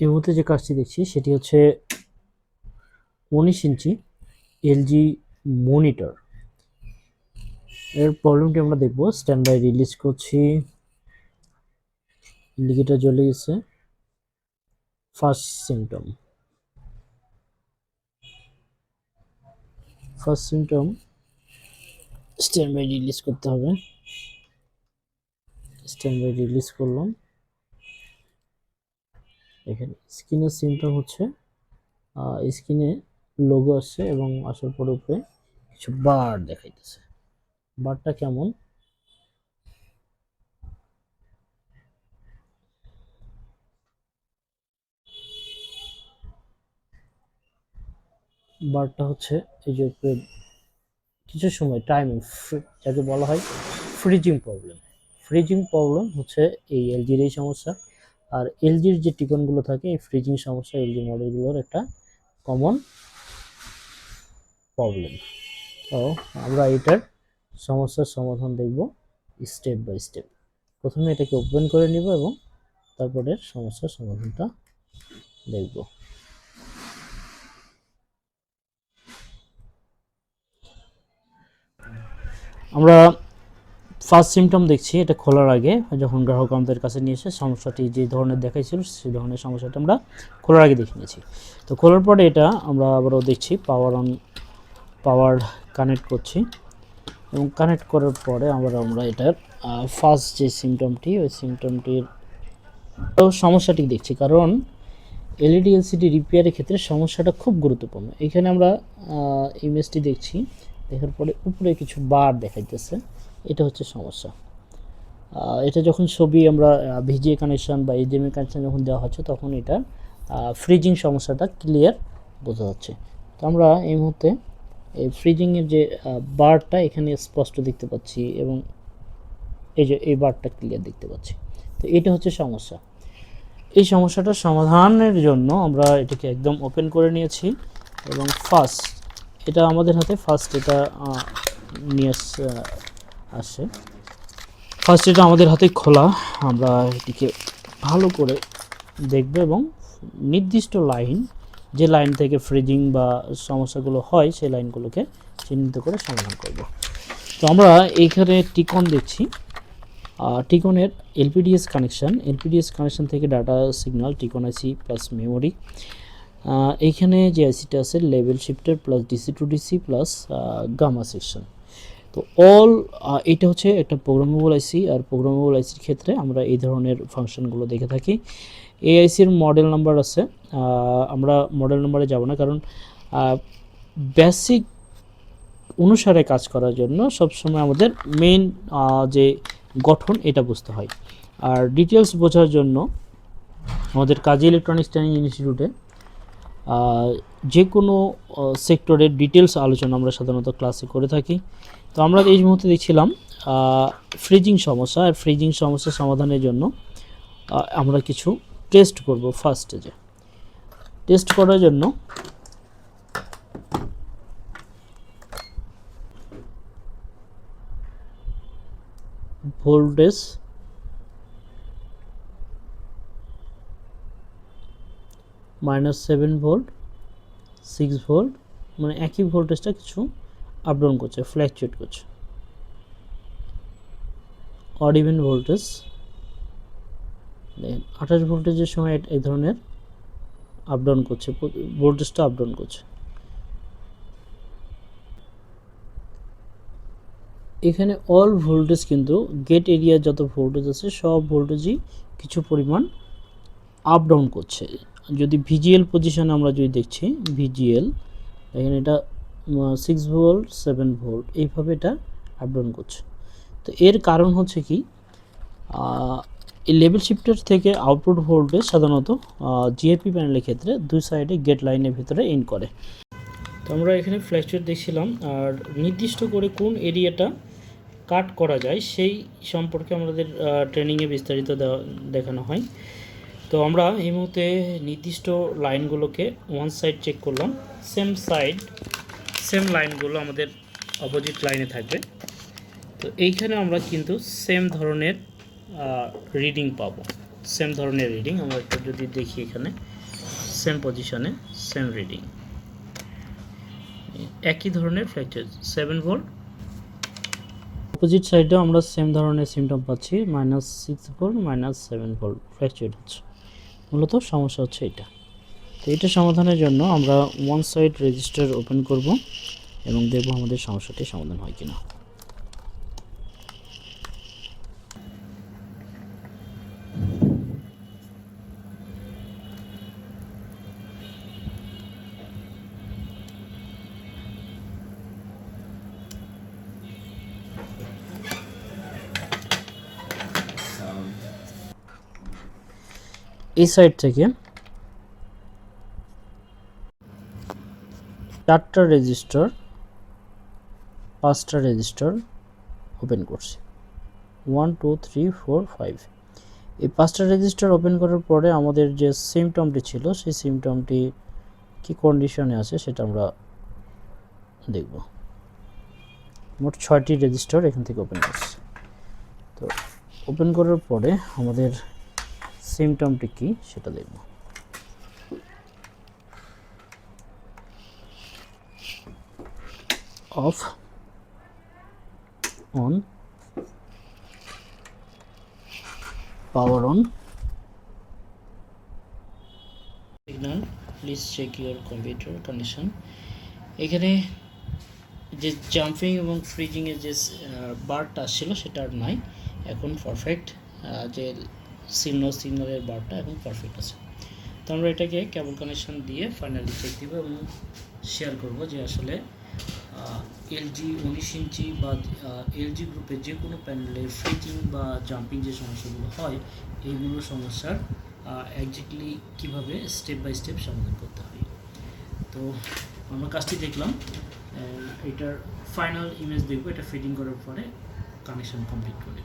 এই মুহূর্তে যে কাজটি দেখছি, সেটি হচ্ছে উনিশ ইঞ্চি এলজি মনিটর। এর প্রবলেমটি আমরা দেখব। স্ট্যান্ড বাই রিলিজ করছি। ইন্ডিকেটর জ্বলে গেছে। First symptom. First symptom standby release করতে হবে। স্ট্যান্ড বাই রিলিজ করলাম। এখানে স্ক্রিনের সিমটম হচ্ছে স্ক্রিনে লোগো আসছে এবং আসার পরে উপরে কিছু বার দেখাইতেছে। বারটা কেমন? বারটা হচ্ছে এই যে উপরে কিছু সময় টাইমিং যাকে বলা হয় ফ্রিজিং প্রবলেম ফ্রিজিং প্রবলেম হচ্ছে এই এলজির এই সমস্যা। আর এলজির যে টিকনগুলো থাকে, এই ফ্রিজিং সমস্যা এলজি মডেলগুলোর একটা কমন প্রবলেম তো আমরা এটার সমস্যার সমাধান দেখব স্টেপ বাই স্টেপ প্রথমে এটাকে ওপেন করে নিব এবং তারপরে সমস্যার সমাধানটা দেখব। আমরা ফার্স্ট সিমটম দেখছি, এটা খোলার আগে, যখন গ্রাহক আমাদের কাছে নিয়ে এসে সমস্যাটি যে ধরনের দেখাইছিল, সেই ধরনের সমস্যাটা আমরা খোলার আগে দেখে নিয়েছি। তো খোলার পরে এটা আমরা আবারও দেখছি পাওয়ার অন পাওয়ার কানেক্ট করছি। এবং কানেক্ট করার পরে আবার আমরা এটার ফার্স্ট যে সিমটমটি ওই সিমটমটির সমস্যাটি দেখছি। কারণ এলইডি এলসিডি রিপেয়ারের ক্ষেত্রে সমস্যাটা খুব গুরুত্বপূর্ণ। এখানে আমরা ইমেজটি দেখছি, দেখার পরে উপরে কিছু বার দেখাইতেছে। এটা হচ্ছে সমস্যা। এটা যখন ছবি আমরা ভিজিএ কানেকশন বা এইচডিএমআই কানেকশন যখন দেওয়া হচ্ছে, তখন এটা ফ্রিজিং সমস্যাটা ক্লিয়ার বোঝা যাচ্ছে। তো আমরা এই মুহূর্তে এই ফ্রিজিংয়ের যে বারটা এখানে স্পষ্ট দেখতে পাচ্ছি এবং এই যে, এই বারটা ক্লিয়ার দেখতে পাচ্ছি। তো এটা হচ্ছে সমস্যা। এই সমস্যাটার সমাধানের জন্য আমরা এটাকে একদম ওপেন করে নিয়েছি এবং ফার্স্ট এটা আমাদের হাতে ফার্স্ট এটা নিয়ে আস- ফার্স্ট এটা আমাদের হাতে খোলা। আমরা এটিকে ভালো করে দেখব এবং নির্দিষ্ট লাইন, যে লাইন থেকে ফ্রিজিং বা সমস্যাগুলো হয়, সেই লাইনগুলোকে চিহ্নিত করে সমাধান করব। তো আমরা এইখানে টিকন দেখছি। টিকনের এলপিডিএস কানেকশান এলপিডিএস কানেকশান থেকে data signal T con IC plus memory এইখানে যে আইসিটা আছে level shifter plus DC to DC plus gamma section all এটা হচ্ছে একটা প্রোগ্রামেবল আইসি আর প্রোগ্রামেবল আইসির ক্ষেত্রে আমরা এই ধরনের ফাংশনগুলো দেখে থাকি। এই আইসির মডেল নাম্বার আছে আমরা মডেল নাম্বারে যাব না, কারণ বেসিক অনুসারে কাজ করার জন্য সবসময় আমাদের মেইন যে গঠন এটা বুঝতে হয়। আর ডিটেলস বোঝার জন্য আমাদের কাজী ইলেকট্রনিক্স ট্রেনিং ইনস্টিটিউটে যে কোনো সেক্টরের ডিটেলস আলোচনা আমরা সাধারণত ক্লাসে করে থাকি। তো আমরা এই মুহূর্তে দেখছিলাম ফ্রিজিং সমস্যা, আর ফ্রিজিং সমস্যা সমাধানের জন্য আমরা কিছু টেস্ট করব ফার্স্ট স্টেজে টেস্ট করার জন্য voltage minus seven volt six volt মানে একই ভোল্টেজটা কিছু আপ ডাউন করছে ফ্ল্যাকচুয়েট করছে। অড ইভেন ভোল্টেজ দেখেন আঠাশ ভোল্টেজের সময় এ- এই ধরনের আপ ডাউন করছে ভোল্টেজটা আপ ডাউন করছে। এখানে অল ভোল্টেজ কিন্তু গেট এরিয়ার যত ভোল্টেজ আছে, সব ভোল্টেজই কিছু পরিমাণ আপ ডাউন করছে। যদি ভিজিএল পজিশন আমরা যদি দেখছি ভিজিএল এখানে এটা সিক্স ভোল্ট সেভেন ভোল্ট এইভাবে এটা আপ ডাউন করছে। তো এর কারণ হচ্ছে কি এই লেভেল শিফটার থেকে আউটপুট ভোল্টেজ সাধারণত জিএপি প্যানেলের ক্ষেত্রে দুই সাইডে গেট লাইনের ভিতরে ইন করে। তো আমরা এখানে ফ্ল্যাকচুয়েট দেখছিলাম, আর নির্দিষ্ট করে কোন এরিয়াটা কাট করা যায় সেই সম্পর্কে আমাদের ট্রেনিংয়ে বিস্তারিত দেখানো হয়। তো আমরা এই মুহূর্তে নির্দিষ্ট লাইনগুলোকে ওয়ান সাইড চেক করলাম সেম সাইড সেম লাইনগুলো আমাদের অপোজিট লাইনে থাকবে। তো এইখানে আমরা কিন্তু সেম ধরনের রিডিং পাবো। সেম ধরনের রিডিং আমরা একটু যদি দেখি এখানে সেম পজিশনে সেম রিডিং একই ধরনের ফ্র্যাকচার সেভেন ভোল্ট অপোজিট সাইডেও আমরা সেম ধরনের সিমটম পাচ্ছি minus six volt minus seven volt fracture হচ্ছে। মূলত সমস্যা হচ্ছে এটা। তো এটা সমাধানের জন্য আমরা ওয়ান সাইড রেজিস্টার ওপেন করব এবং দেখব আমাদের সমস্যাটি সমাধান হয় কিনা। এই সাইড থেকে চারটা রেজিস্টার পাঁচটা রেজিস্টার ওপেন করছি। One two three four five এই পাঁচটা রেজিস্টার ওপেন করার পরে আমাদের যে সিমটমটি ছিল, সেই সিমটমটি কি কন্ডিশনে আছে সেটা আমরা দেখব। মোট ছয়টি রেজিস্টার এখান থেকে ওপেন করছি। তো ওপেন করার পরে আমাদের সিমটমটি কি সেটা দেখব। Off on power on signal please check your computer condition এখানে যে জাম্পিং এবং ফ্রিজিংয়ের যে বারটা ছিল সেটা আর নাই। এখন পারফেক্ট যে সিগনাল সিগনালের বারটা এখন পারফেক্ট আছে। তো আমরা এটাকে কেবল কানেকশন দিয়ে ফাইনালি চেক দিব এবং শেয়ার করব যে আসলে এলজি উনিশ ইঞ্চি বা এলজি গ্রুপের যে কোনো প্যানেলের ফ্রিজিং বা জাম্পিং যে সমস্যাগুলো হয়, এইগুলো সমস্যার একজাক্টলি কীভাবে স্টেপ বাই স্টেপ সমাধান করতে হয়। তো আমরা কাজটি দেখলাম এটার ফাইনাল ইমেজ দেখব, এটা ফিটিং করার পরে কানেকশন কমপ্লিট করে।